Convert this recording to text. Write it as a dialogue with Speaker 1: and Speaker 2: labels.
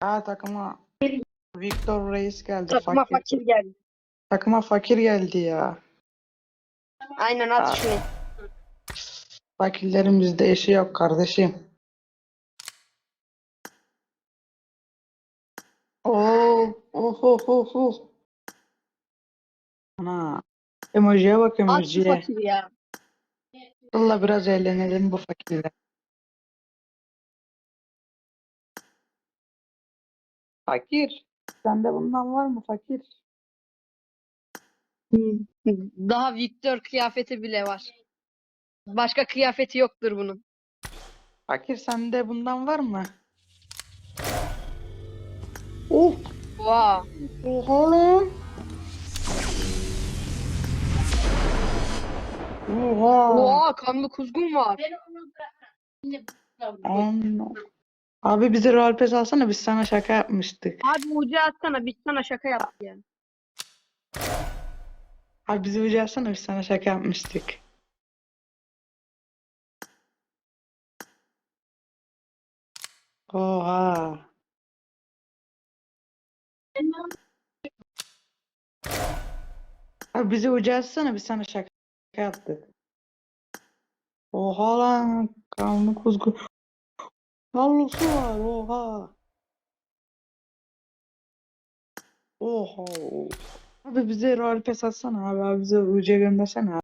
Speaker 1: Aa takıma Victor Reis geldi.
Speaker 2: Takıma
Speaker 1: Fakir.
Speaker 2: fakir geldi.
Speaker 1: Takıma fakir geldi ya.
Speaker 2: Aynen at şunu.
Speaker 1: Fakirlerin bizde işi yok kardeşim. Oo, oh, oh, oh, oh. Ana. Emojiye bak
Speaker 2: At şu
Speaker 1: emojiye.
Speaker 2: fakir ya.
Speaker 1: Valla biraz eğlenelim bu fakirle. Fakir. Sende bundan var mı fakir?
Speaker 2: Daha Victor kıyafeti bile var. Başka kıyafeti yoktur bunun.
Speaker 1: Fakir sende bundan var mı? Oh,
Speaker 2: Wow.
Speaker 1: oha lan. Oha.
Speaker 2: Oha kanlı kuzgun var.
Speaker 1: Anno. Abi bizi rol pes alsana biz sana şaka yapmıştık.
Speaker 2: Abi ucu atsana biz sana şaka yaptık ya.
Speaker 1: Abi bizi ucu alsana biz sana şaka yapmıştık. Oha. Abi bizi ucu alsana biz sana şaka yaptık. Oha lan kanlı kuzgun. Havlusu var oha. Oha. Abi bize rol pes atsana abi, abi bize ucu göndersene abi.